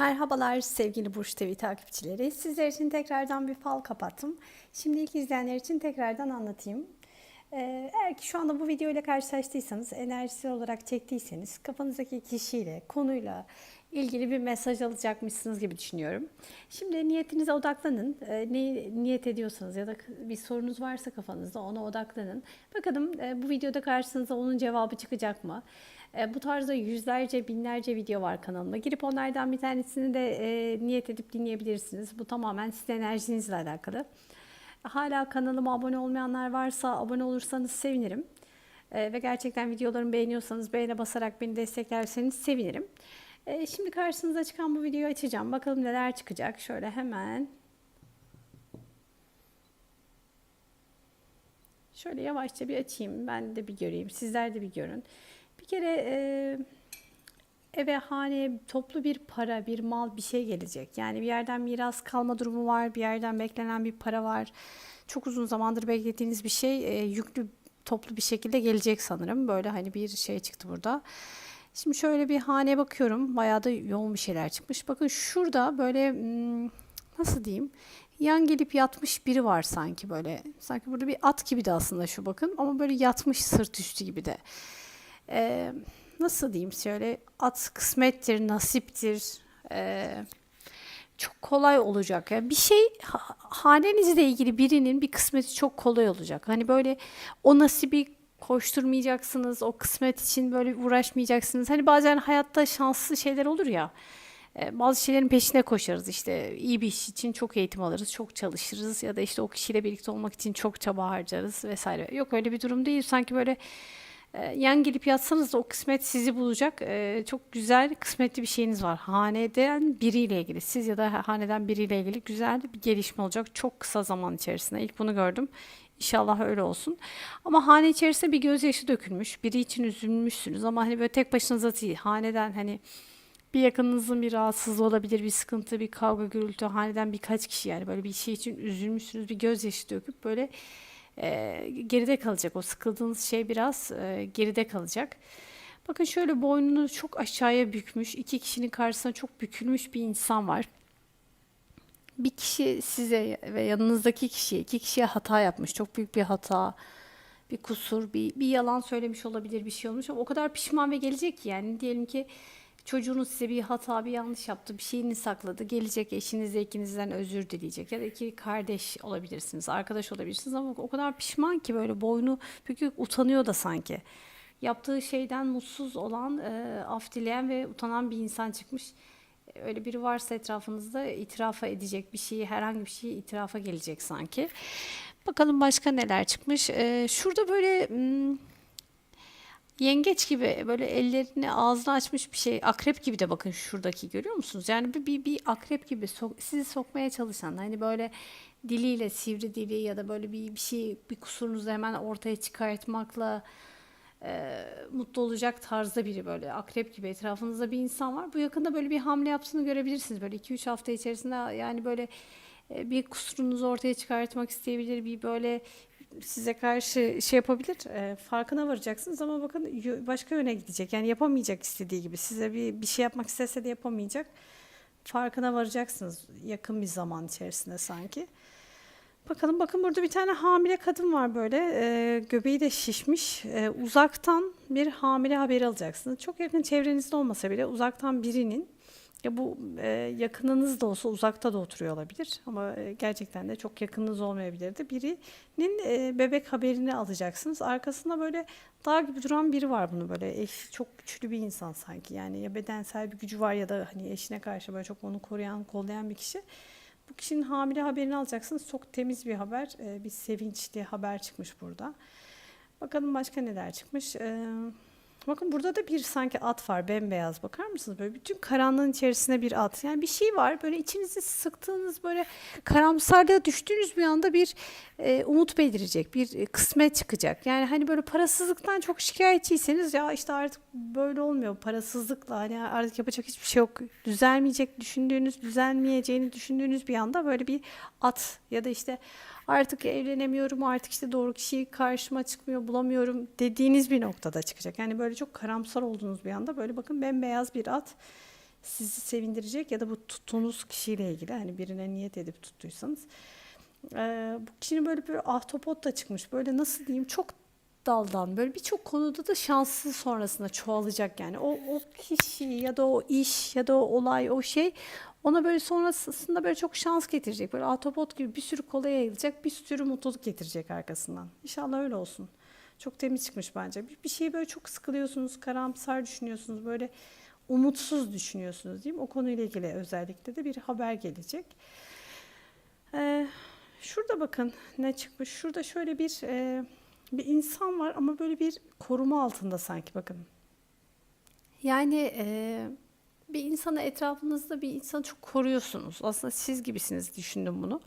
Merhabalar sevgili Burç TV takipçileri. Sizler için tekrardan bir fal kapattım. Şimdi ilk izleyenler için tekrardan anlatayım. Ee, eğer ki şu anda bu video ile karşılaştıysanız, enerjisi olarak çektiyseniz kafanızdaki kişiyle, konuyla ilgili bir mesaj alacakmışsınız gibi düşünüyorum. Şimdi niyetinize odaklanın. Ee, ne niyet ediyorsanız ya da bir sorunuz varsa kafanızda ona odaklanın. Bakalım e, bu videoda karşınıza onun cevabı çıkacak mı? E, bu tarzda yüzlerce, binlerce video var kanalımda. Girip onlardan bir tanesini de e, niyet edip dinleyebilirsiniz. Bu tamamen sizin enerjinizle alakalı. Hala kanalıma abone olmayanlar varsa abone olursanız sevinirim. Ve gerçekten videolarımı beğeniyorsanız beğene basarak beni desteklerseniz sevinirim. E, şimdi karşınıza çıkan bu videoyu açacağım. Bakalım neler çıkacak. Şöyle hemen Şöyle yavaşça bir açayım. Ben de bir göreyim. Sizler de bir görün. Bir kere e, eve haneye toplu bir para, bir mal, bir şey gelecek. Yani bir yerden miras kalma durumu var, bir yerden beklenen bir para var. Çok uzun zamandır beklediğiniz bir şey e, yüklü toplu bir şekilde gelecek sanırım. Böyle hani bir şey çıktı burada. Şimdi şöyle bir haneye bakıyorum. Bayağı da yoğun bir şeyler çıkmış. Bakın şurada böyle hmm, nasıl diyeyim? Yan gelip yatmış biri var sanki böyle. Sanki burada bir at gibi de aslında şu bakın. Ama böyle yatmış sırt üstü gibi de e, nasıl diyeyim şöyle at kısmettir, nasiptir. E, çok kolay olacak. Yani bir şey ha- hanenizle ilgili birinin bir kısmeti çok kolay olacak. Hani böyle o nasibi koşturmayacaksınız, o kısmet için böyle uğraşmayacaksınız. Hani bazen hayatta şanslı şeyler olur ya. e, Bazı şeylerin peşine koşarız işte iyi bir iş için çok eğitim alırız, çok çalışırız ya da işte o kişiyle birlikte olmak için çok çaba harcarız vesaire. Yok öyle bir durum değil. Sanki böyle yan gelip yatsanız da o kısmet sizi bulacak. E, çok güzel kısmetli bir şeyiniz var. Haneden biriyle ilgili. Siz ya da haneden biriyle ilgili güzel bir gelişme olacak. Çok kısa zaman içerisinde. İlk bunu gördüm. İnşallah öyle olsun. Ama hane içerisinde bir gözyaşı dökülmüş. Biri için üzülmüşsünüz ama hani böyle tek başınıza değil. Haneden hani bir yakınınızın bir rahatsızlığı olabilir, bir sıkıntı, bir kavga, gürültü, haneden birkaç kişi yani böyle bir şey için üzülmüşsünüz, bir gözyaşı döküp böyle e, geride kalacak. O sıkıldığınız şey biraz e, geride kalacak. Bakın şöyle boynunu çok aşağıya bükmüş, iki kişinin karşısına çok bükülmüş bir insan var. Bir kişi size ve yanınızdaki kişiye, iki kişiye hata yapmış. Çok büyük bir hata, bir kusur, bir, bir yalan söylemiş olabilir, bir şey olmuş ama o kadar pişman ve gelecek ki yani diyelim ki çocuğunuz size bir hata, bir yanlış yaptı, bir şeyini sakladı. Gelecek eşinizle ikinizden özür dileyecek ya da iki kardeş olabilirsiniz, arkadaş olabilirsiniz ama o kadar pişman ki böyle boynu bükük utanıyor da sanki. Yaptığı şeyden mutsuz olan, e, af dileyen ve utanan bir insan çıkmış. Öyle biri varsa etrafınızda itirafa edecek bir şeyi, herhangi bir şeyi itirafa gelecek sanki. Bakalım başka neler çıkmış. Ee, şurada böyle hmm, yengeç gibi böyle ellerini ağzını açmış bir şey. Akrep gibi de bakın şuradaki görüyor musunuz? Yani bir, bir, bir akrep gibi sok- sizi sokmaya çalışan hani böyle diliyle sivri dili ya da böyle bir, bir şey bir kusurunuzu hemen ortaya çıkartmakla e, mutlu olacak tarzda biri böyle akrep gibi etrafınızda bir insan var. Bu yakında böyle bir hamle yaptığını görebilirsiniz. Böyle 2-3 hafta içerisinde yani böyle e, bir kusurunuzu ortaya çıkartmak isteyebilir. Bir böyle size karşı şey yapabilir. e, farkına varacaksınız ama bakın başka yöne gidecek. Yani yapamayacak istediği gibi. Size bir bir şey yapmak istese de yapamayacak. Farkına varacaksınız yakın bir zaman içerisinde sanki. Bakalım bakın burada bir tane hamile kadın var böyle e, göbeği de şişmiş E, uzaktan bir hamile haberi alacaksınız çok yakın çevrenizde olmasa bile uzaktan birinin ya bu e, yakınınız da olsa uzakta da oturuyor olabilir ama e, gerçekten de çok yakınınız olmayabilir de birinin e, bebek haberini alacaksınız arkasında böyle dağ gibi duran biri var bunu böyle eş, çok güçlü bir insan sanki yani ya bedensel bir gücü var ya da hani eşine karşı böyle çok onu koruyan kollayan bir kişi. Bu kişinin hamile haberini alacaksınız. Çok temiz bir haber, e, bir sevinçli haber çıkmış burada. Bakalım başka neler çıkmış. Ee, bakın burada da bir sanki at var, bembeyaz. Bakar mısınız? Böyle bütün karanlığın içerisinde bir at. Yani bir şey var. Böyle içinizi sıktığınız, böyle karamsarlığa düştüğünüz bir anda bir e, umut belirecek, bir kısmet çıkacak. Yani hani böyle parasızlıktan çok şikayetçiyseniz ya işte artık böyle olmuyor. Parasızlıkla hani artık yapacak hiçbir şey yok. Düzelmeyecek düşündüğünüz, düzelmeyeceğini düşündüğünüz bir anda böyle bir at ya da işte artık evlenemiyorum, artık işte doğru kişiyi karşıma çıkmıyor, bulamıyorum dediğiniz bir noktada çıkacak. Yani böyle çok karamsar olduğunuz bir anda böyle bakın bembeyaz bir at sizi sevindirecek ya da bu tuttuğunuz kişiyle ilgili hani birine niyet edip tuttuysanız ee, bu kişinin böyle bir ahtapot da çıkmış. Böyle nasıl diyeyim çok daldan böyle birçok konuda da şanslı sonrasında çoğalacak yani. O, o kişi ya da o iş ya da o olay o şey ona böyle sonrasında böyle çok şans getirecek. Böyle ahtapot gibi bir sürü kolay yayılacak bir sürü mutluluk getirecek arkasından. İnşallah öyle olsun. Çok temiz çıkmış bence. Bir, bir şeyi böyle çok sıkılıyorsunuz, karamsar düşünüyorsunuz, böyle umutsuz düşünüyorsunuz mi? O konuyla ilgili özellikle de bir haber gelecek. Ee, şurada bakın ne çıkmış. Şurada şöyle bir e, bir insan var ama böyle bir koruma altında sanki bakın. Yani e, bir insanı etrafınızda bir insanı çok koruyorsunuz. Aslında siz gibisiniz düşündüm bunu.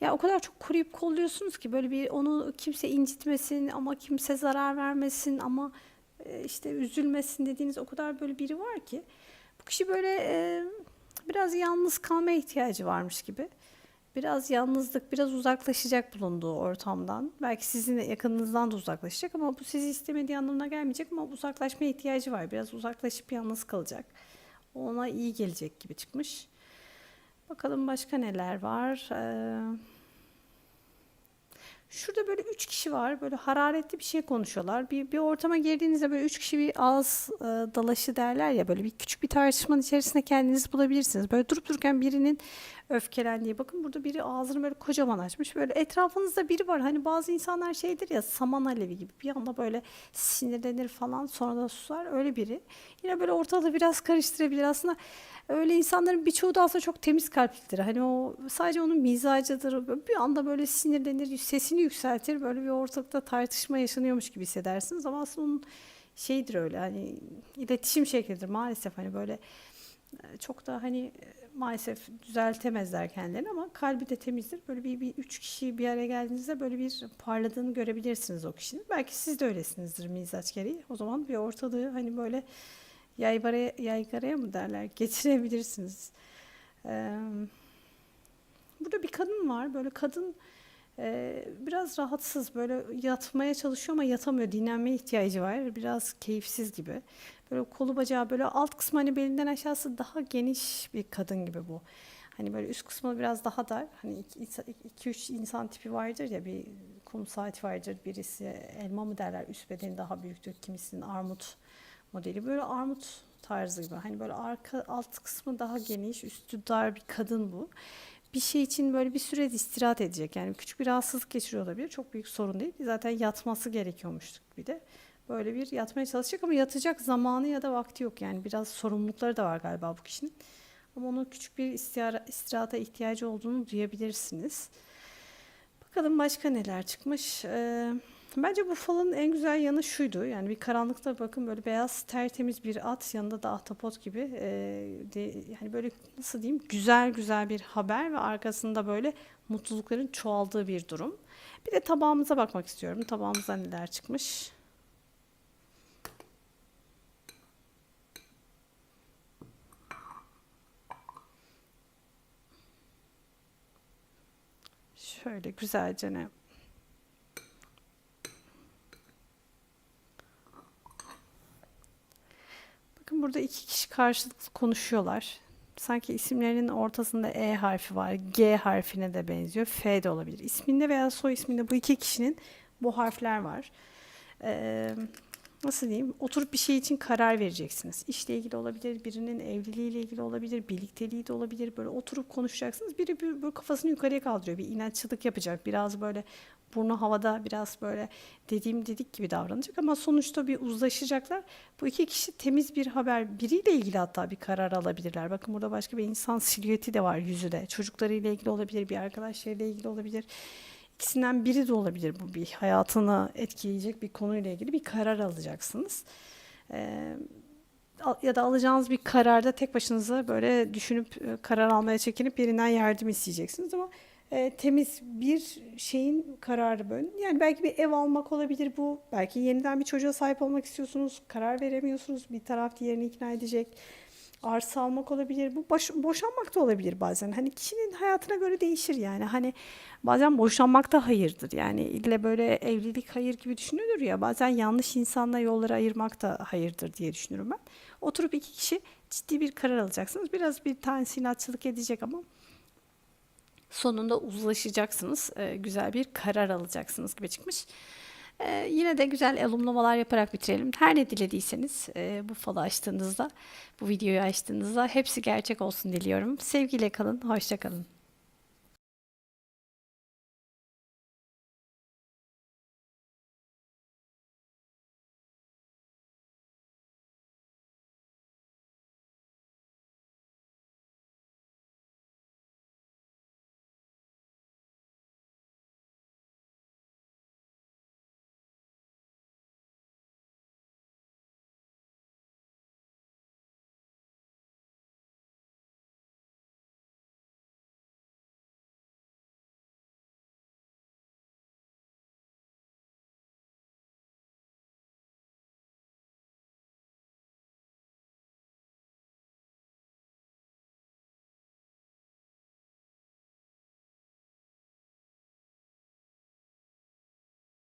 Ya o kadar çok koruyup kolluyorsunuz ki böyle bir onu kimse incitmesin ama kimse zarar vermesin ama e, işte üzülmesin dediğiniz o kadar böyle biri var ki bu kişi böyle e, biraz yalnız kalmaya ihtiyacı varmış gibi. Biraz yalnızlık, biraz uzaklaşacak bulunduğu ortamdan. Belki sizin yakınınızdan da uzaklaşacak ama bu sizi istemediği anlamına gelmeyecek ama uzaklaşmaya ihtiyacı var. Biraz uzaklaşıp yalnız kalacak. Ona iyi gelecek gibi çıkmış. Bakalım başka neler var. Ee, Şurada böyle üç kişi var. Böyle hararetli bir şey konuşuyorlar. Bir, bir ortama girdiğinizde böyle üç kişi bir ağız e, dalaşı derler ya. Böyle bir küçük bir tartışmanın içerisinde kendinizi bulabilirsiniz. Böyle durup dururken birinin öfkelendiği. Bakın burada biri ağzını böyle kocaman açmış. Böyle etrafınızda biri var. Hani bazı insanlar şeydir ya saman alevi gibi. Bir anda böyle sinirlenir falan sonra da susar. Öyle biri. Yine böyle ortalığı biraz karıştırabilir. Aslında öyle insanların birçoğu da aslında çok temiz kalplidir. Hani o sadece onun mizacıdır. Bir anda böyle sinirlenir, sesini yükseltir. Böyle bir ortalıkta tartışma yaşanıyormuş gibi hissedersiniz. Ama aslında onun şeydir öyle hani iletişim şeklidir maalesef hani böyle e, çok da hani e, maalesef düzeltemezler kendilerini ama kalbi de temizdir. Böyle bir, bir üç kişi bir araya geldiğinizde böyle bir parladığını görebilirsiniz o kişinin. Belki siz de öylesinizdir mizaç gereği. O zaman bir ortalığı hani böyle yaygaraya, yaygaraya mı derler getirebilirsiniz. Ee, burada bir kadın var. Böyle kadın e, biraz rahatsız. Böyle yatmaya çalışıyor ama yatamıyor. Dinlenmeye ihtiyacı var. Biraz keyifsiz gibi. Böyle kolu bacağı böyle alt kısmı hani belinden aşağısı daha geniş bir kadın gibi bu. Hani böyle üst kısmı biraz daha dar. Hani 2-3 insan tipi vardır ya bir kum saati vardır. Birisi elma mı derler üst bedeni daha büyüktür. Kimisinin armut modeli. Böyle armut tarzı gibi. Hani böyle arka alt kısmı daha geniş, üstü dar bir kadın bu. Bir şey için böyle bir süre istirahat edecek. Yani küçük bir rahatsızlık geçiriyor olabilir. Çok büyük sorun değil. Zaten yatması gerekiyormuş bir de. Böyle bir yatmaya çalışacak ama yatacak zamanı ya da vakti yok. Yani biraz sorumlulukları da var galiba bu kişinin. Ama onun küçük bir istirahata ihtiyacı olduğunu duyabilirsiniz. Bakalım başka neler çıkmış. Ee, bence bu falın en güzel yanı şuydu. Yani bir karanlıkta bakın böyle beyaz tertemiz bir at yanında da ahtapot gibi. E, de, yani böyle nasıl diyeyim güzel güzel bir haber ve arkasında böyle mutlulukların çoğaldığı bir durum. Bir de tabağımıza bakmak istiyorum. Tabağımıza neler çıkmış. Şöyle güzelce ne? Bakın burada iki kişi karşılıklı konuşuyorlar. Sanki isimlerinin ortasında E harfi var. G harfine de benziyor. F de olabilir. İsminde veya soy isminde bu iki kişinin bu harfler var. Ee, nasıl diyeyim? Oturup bir şey için karar vereceksiniz. İşle ilgili olabilir, birinin evliliğiyle ilgili olabilir, birlikteliği de olabilir. Böyle oturup konuşacaksınız. Biri bir, böyle kafasını yukarıya kaldırıyor. Bir inatçılık yapacak. Biraz böyle burnu havada biraz böyle dediğim dedik gibi davranacak ama sonuçta bir uzlaşacaklar. Bu iki kişi temiz bir haber biriyle ilgili hatta bir karar alabilirler. Bakın burada başka bir insan silüeti de var yüzü de. Çocuklarıyla ilgili olabilir, bir arkadaşlarıyla ilgili olabilir. İkisinden biri de olabilir bu bir hayatını etkileyecek bir konuyla ilgili bir karar alacaksınız. Ee, ya da alacağınız bir kararda tek başınıza böyle düşünüp e, karar almaya çekinip birinden yardım isteyeceksiniz ama e, temiz bir şeyin kararı böyle. Yani belki bir ev almak olabilir bu. Belki yeniden bir çocuğa sahip olmak istiyorsunuz. Karar veremiyorsunuz. Bir taraf diğerini ikna edecek. Arsa almak olabilir. Bu boş, boşanmak da olabilir bazen. Hani kişinin hayatına göre değişir yani. Hani bazen boşanmak da hayırdır. Yani ille böyle evlilik hayır gibi düşünülür ya. Bazen yanlış insanla yolları ayırmak da hayırdır diye düşünürüm ben. Oturup iki kişi ciddi bir karar alacaksınız. Biraz bir tanesi inatçılık edecek ama sonunda uzlaşacaksınız. Ee, güzel bir karar alacaksınız gibi çıkmış. Ee, yine de güzel alımlamalar yaparak bitirelim. Her ne dilediyseniz e, bu falı açtığınızda, bu videoyu açtığınızda hepsi gerçek olsun diliyorum. Sevgiyle kalın, hoşça kalın.